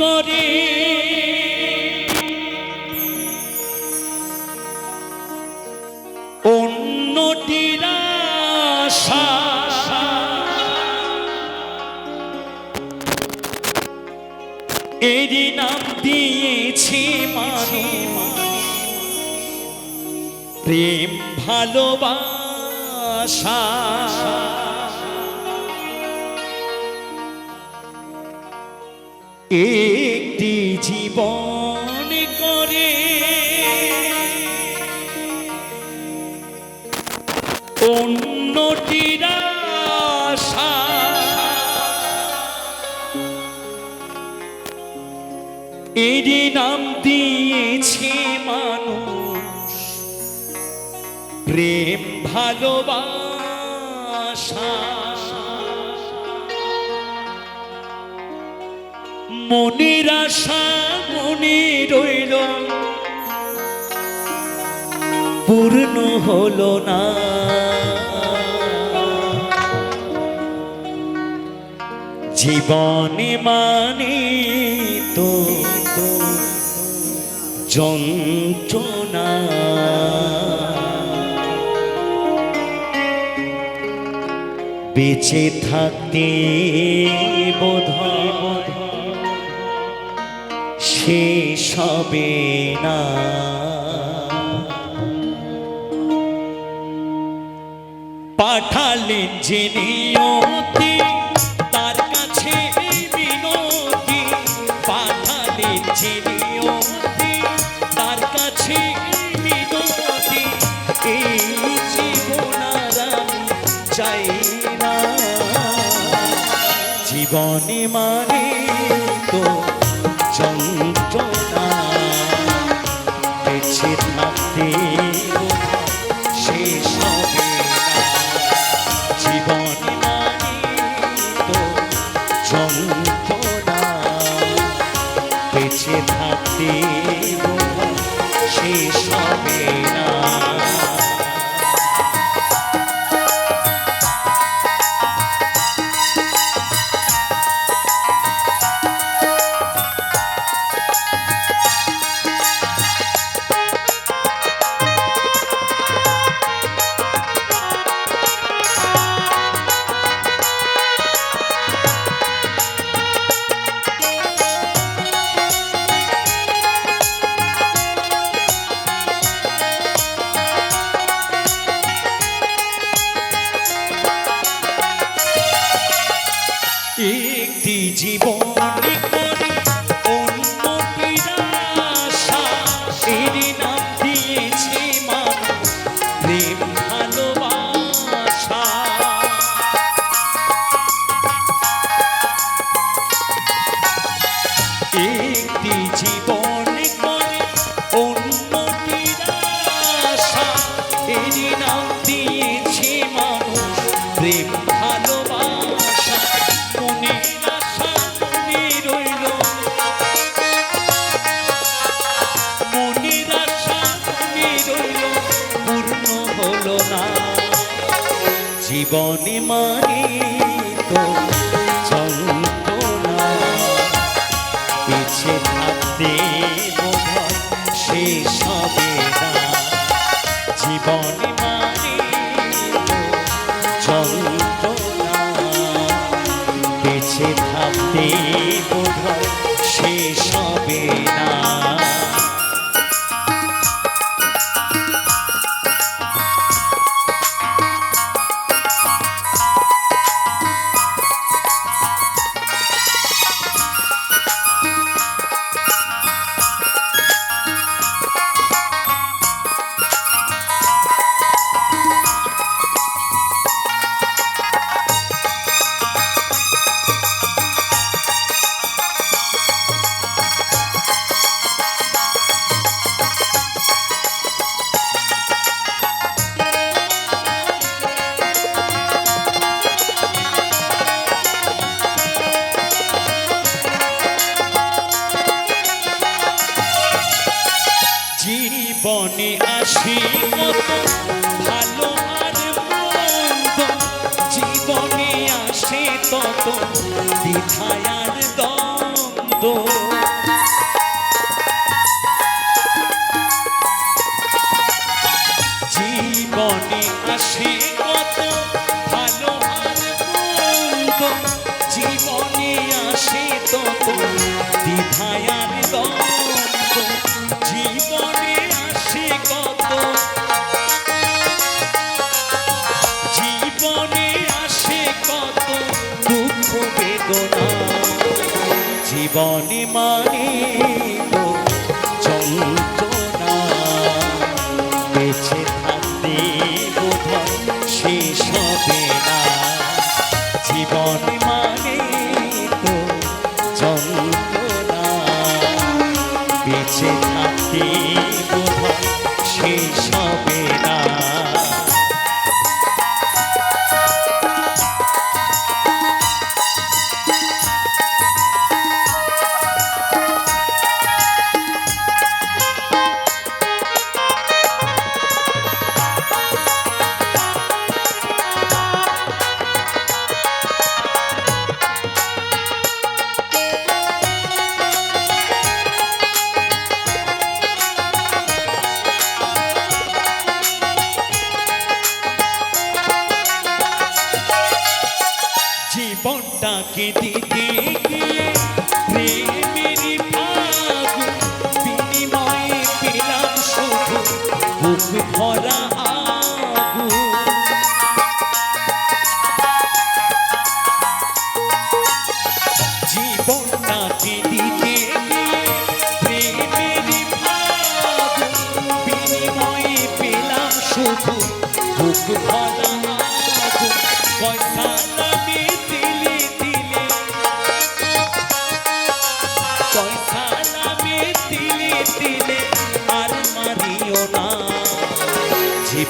করে। অন্যটির আশা। এরই নাম দিয়েছি মানে প্রেম ভালোবাসা। একটি জীবন করে। অন্যটির এরই নাম দিয়েছে মানুষ। প্রেম ভালোবাসা। মনের আশা মনে রইল। পূর্ণ হলো না। জীবনে মানে তো যন্ত্রণা। বেঁচে থাকতে বোধ শেষ হবে না। পাঠালেন যে তার কাছে বিনতি। পাঠালেন যে তার কাছে বিনতি। এই জীবন আর আমি চাই না। জীবনে মানে তো একটি জীবন জীবনে মানে তো যন্ত্রণা পিছে থাকতে বোধহয় শেষ হবে না। জীবনে মানে বেঁচে থাকতে বোধহয় শেষ হবে না। জীবনে আসি কত ভালো আর মন্দ, জীবনে আসে তত বিধায়ার আর দ্বন্দ্ব। জীবনে আসে কত ভালো আর মন্দ, জীবনে আসে তত জীবনী মানে जीवन टाकी दीदी की।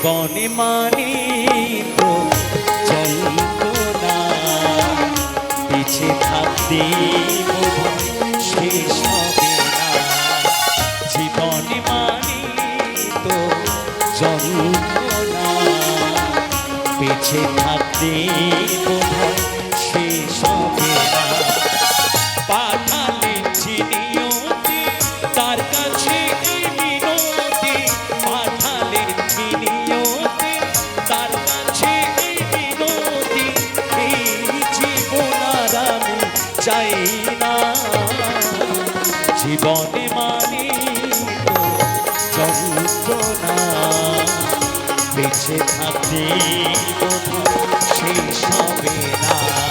জীবনে মানে তো চলতো না পিছে থাকতে শেষ হবে না। জীবনে মানে তো না পিছে থাকতে বোধ জীবনে মানে যন্ত্রণা বেঁচে থাকতে সেই সবে না।